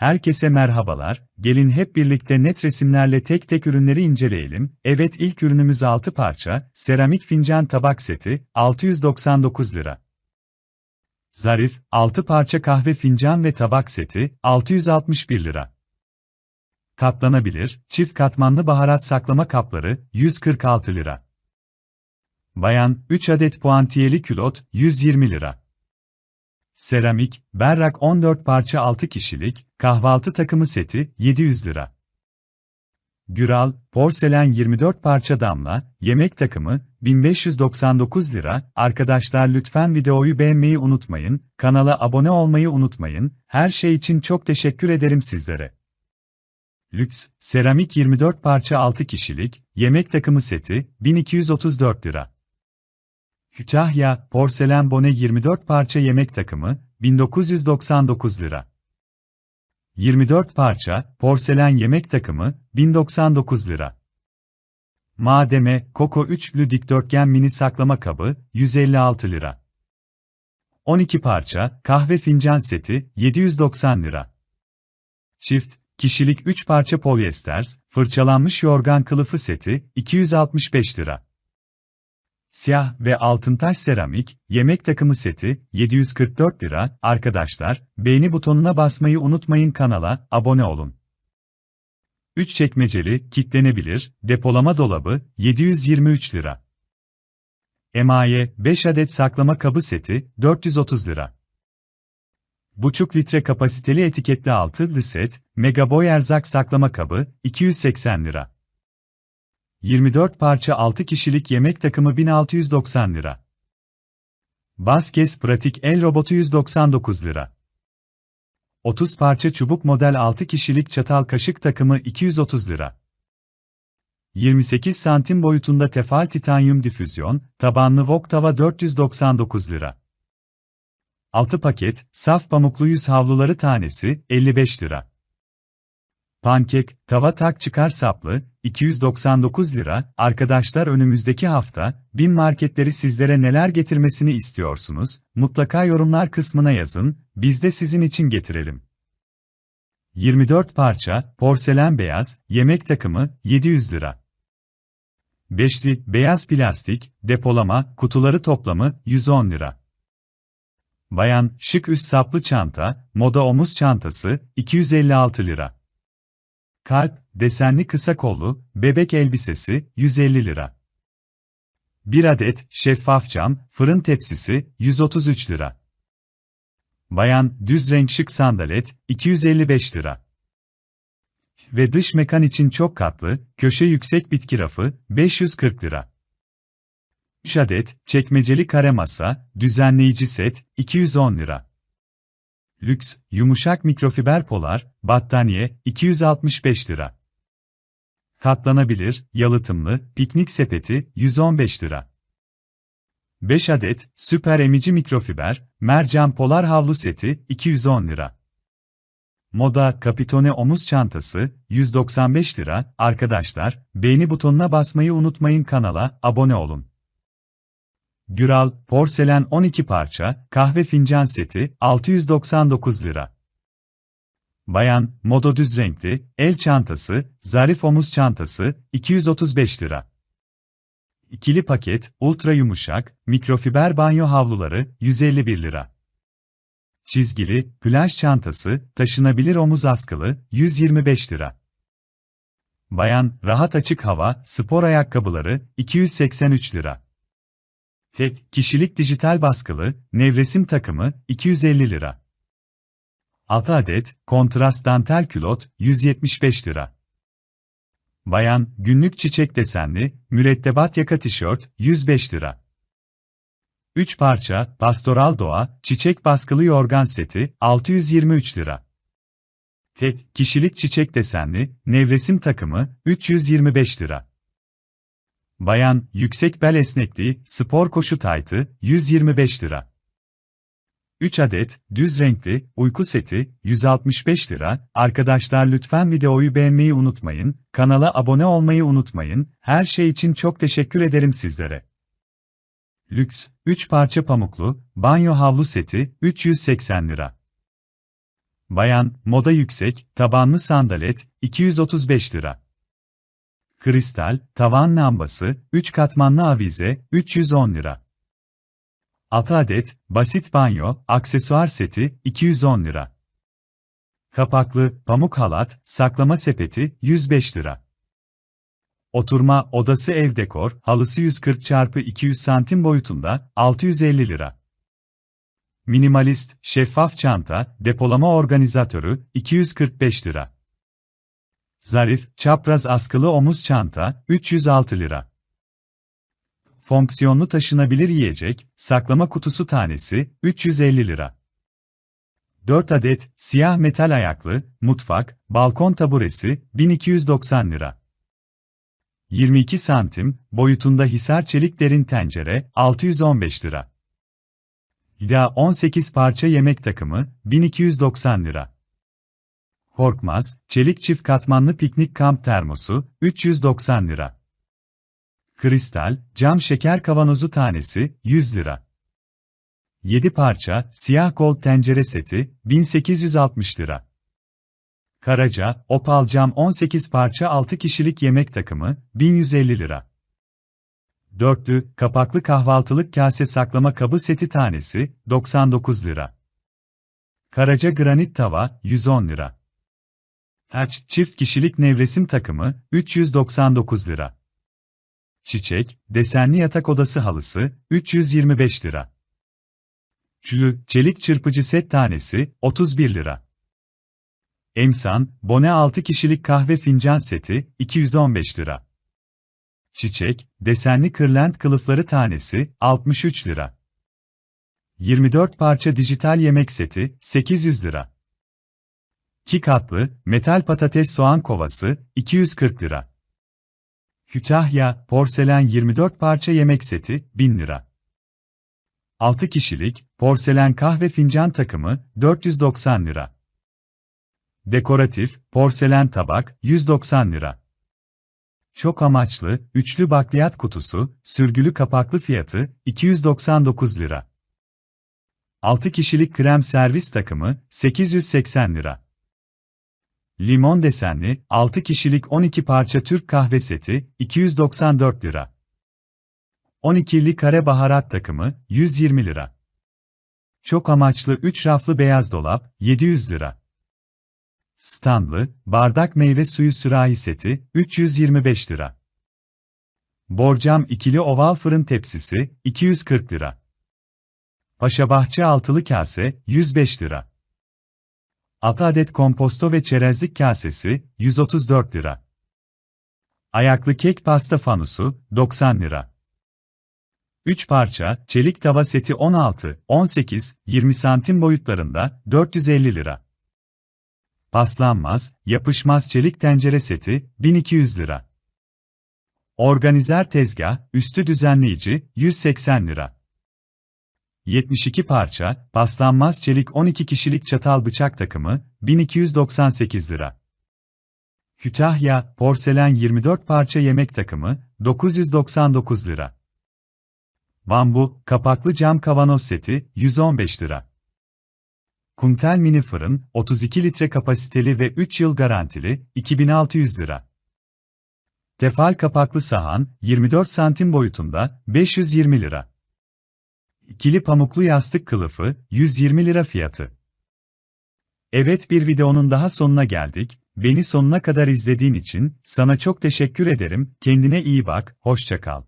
Herkese merhabalar, gelin hep birlikte net resimlerle tek tek ürünleri inceleyelim. Evet ilk ürünümüz 6 parça, seramik fincan tabak seti, 699 lira. Zarif, 6 parça kahve fincan ve tabak seti, 661 lira. Katlanabilir, çift katmanlı baharat saklama kapları, 146 lira. Bayan, 3 adet puantiyeli külot, 120 lira. Seramik, berrak 14 parça 6 kişilik, kahvaltı takımı seti, 700 lira. Güral, porselen 24 parça damla, yemek takımı, 1599 lira. Arkadaşlar lütfen videoyu beğenmeyi unutmayın, kanala abone olmayı unutmayın, her şey için çok teşekkür ederim sizlere. Lüks, seramik 24 parça 6 kişilik, yemek takımı seti, 1234 lira. Kütahya, porselen bone 24 parça yemek takımı, 1999 lira. 24 parça, porselen yemek takımı, 1099 lira. Mademe, Koko üçlü dikdörtgen mini saklama kabı, 156 lira. 12 parça, kahve fincan seti, 790 lira. Çift, kişilik 3 parça polyester, fırçalanmış yorgan kılıfı seti, 265 lira. Siyah ve altıntaş seramik, yemek takımı seti, 744 lira. Arkadaşlar, beğeni butonuna basmayı unutmayın kanala, abone olun. 3 çekmeceli, kitlenebilir, depolama dolabı, 723 lira. Emaye, 5 adet saklama kabı seti, 430 lira. Buçuk litre kapasiteli etiketli altılı set, mega boy erzak saklama kabı, 280 lira. 24 parça 6 kişilik yemek takımı 1690 lira. Baskes pratik el robotu 199 lira. 30 parça çubuk model 6 kişilik çatal kaşık takımı 230 lira. 28 santim boyutunda tefal titanyum difüzyon, tabanlı wok tava 499 lira. 6 paket, saf pamuklu yüz havluları tanesi, 55 lira. Pankek, tava tak çıkar saplı, 299 lira. Arkadaşlar önümüzdeki hafta, bin marketleri sizlere neler getirmesini istiyorsunuz? Mutlaka yorumlar kısmına yazın, biz de sizin için getirelim. 24 parça, porselen beyaz, yemek takımı, 700 lira. Beşli, beyaz plastik, depolama, kutuları toplamı, 110 lira. Bayan, şık üst saplı çanta, moda omuz çantası, 256 lira. Kalp, desenli kısa kollu, bebek elbisesi, 150 lira. 1 adet, şeffaf cam, fırın tepsisi, 133 lira. Bayan, düz renk şık sandalet, 255 lira. Ve dış mekan için çok katlı, köşe yüksek bitki rafı, 540 lira. 3 adet, çekmeceli kare masa, düzenleyici set, 210 lira. Lüks, yumuşak mikrofiber polar, battaniye, 265 lira. Katlanabilir, yalıtımlı, piknik sepeti, 115 lira. 5 adet, süper emici mikrofiber, mercan polar havlu seti, 210 lira. Moda Capitone omuz çantası, 195 lira. Arkadaşlar, beğeni butonuna basmayı unutmayın kanala, abone olun. Güral, porselen 12 parça, kahve fincan seti, 699 lira. Bayan, modo düz renkli, el çantası, zarif omuz çantası, 235 lira. İkili paket, ultra yumuşak, mikrofiber banyo havluları, 151 lira. Çizgili, plaj çantası, taşınabilir omuz askılı, 125 lira. Bayan, rahat açık hava, spor ayakkabıları, 283 lira. Tek kişilik dijital baskılı, nevresim takımı, 250 lira. 6 adet, kontrast dantel külot, 175 lira. Bayan, günlük çiçek desenli, mürettebat yaka tişört, 105 lira. 3 parça, pastoral doğa, çiçek baskılı yorgan seti, 623 lira. Tek, kişilik çiçek desenli, nevresim takımı, 325 lira. Bayan, yüksek bel esnekliği, spor koşu taytı, 125 lira. 3 adet, düz renkli, uyku seti, 165 lira. Arkadaşlar lütfen videoyu beğenmeyi unutmayın, kanala abone olmayı unutmayın, her şey için çok teşekkür ederim sizlere. Lüks, 3 parça pamuklu, banyo havlu seti, 380 lira. Bayan, moda yüksek, tabanlı sandalet, 235 lira. Kristal, tavan lambası, 3 katmanlı avize, 310 lira. 6 adet, basit banyo, aksesuar seti, 210 lira. Kapaklı, pamuk halat, saklama sepeti, 105 lira. Oturma, odası ev dekor, halısı 140 x 200 santim boyutunda, 650 lira. Minimalist, şeffaf çanta, depolama organizatörü, 245 lira. Zarif, çapraz askılı omuz çanta, 306 lira. Fonksiyonlu taşınabilir yiyecek, saklama kutusu tanesi, 350 lira. 4 adet, siyah metal ayaklı, mutfak, balkon taburesi, 1290 lira. 22 santim, boyutunda hisar çelik derin tencere, 615 lira. İda 18 parça yemek takımı, 1290 lira. Korkmaz, çelik çift katmanlı piknik kamp termosu, 390 lira. Kristal, cam şeker kavanozu tanesi, 100 lira. 7 parça, siyah gold tencere seti, 1860 lira. Karaca, opal cam 18 parça 6 kişilik yemek takımı, 1150 lira. Dörtlü, kapaklı kahvaltılık kase saklama kabı seti tanesi, 99 lira. Karaca granit tava, 110 lira. Taç, çift kişilik nevresim takımı, 399 lira. Çiçek, desenli yatak odası halısı, 325 lira. Çülü, çelik çırpıcı set tanesi, 31 lira. Emsan, bone 6 kişilik kahve fincan seti, 215 lira. Çiçek, desenli kırlent kılıfları tanesi, 63 lira. 24 parça dijital yemek seti, 800 lira. 2 katlı, metal patates soğan kovası, 240 lira. Kütahya, porselen 24 parça yemek seti, 1000 lira. 6 kişilik, porselen kahve fincan takımı, 490 lira. Dekoratif, porselen tabak, 190 lira. Çok amaçlı, üçlü bakliyat kutusu, sürgülü kapaklı fiyatı, 299 lira. 6 kişilik krem servis takımı, 880 lira. Limon desenli, 6 kişilik 12 parça Türk kahve seti, 294 lira. 12'li kare baharat takımı, 120 lira. Çok amaçlı 3 raflı beyaz dolap, 700 lira. Standlı, bardak meyve suyu sürahi seti, 325 lira. Borcam ikili oval fırın tepsisi, 240 lira. Paşabahçe altılı kase, 105 lira. 6 adet komposto ve çerezlik kasesi, 134 lira. Ayaklı kek pasta fanusu, 90 lira. 3 parça, çelik tava seti 16, 18, 20 santim boyutlarında, 450 lira. Paslanmaz, yapışmaz çelik tencere seti, 1200 lira. Organizer tezgah, üstü düzenleyici, 180 lira. 72 parça, paslanmaz çelik 12 kişilik çatal bıçak takımı, 1298 lira. Kütahya, porselen 24 parça yemek takımı, 999 lira. Bambu, kapaklı cam kavanoz seti, 115 lira. Kuntel mini fırın, 32 litre kapasiteli ve 3 yıl garantili, 2600 lira. Tefal kapaklı sahan, 24 santim boyutunda, 520 lira. İkili pamuklu yastık kılıfı, 120 lira fiyatı. Evet bir videonun daha sonuna geldik. Beni sonuna kadar izlediğin için sana çok teşekkür ederim. Kendine iyi bak, hoşça kal.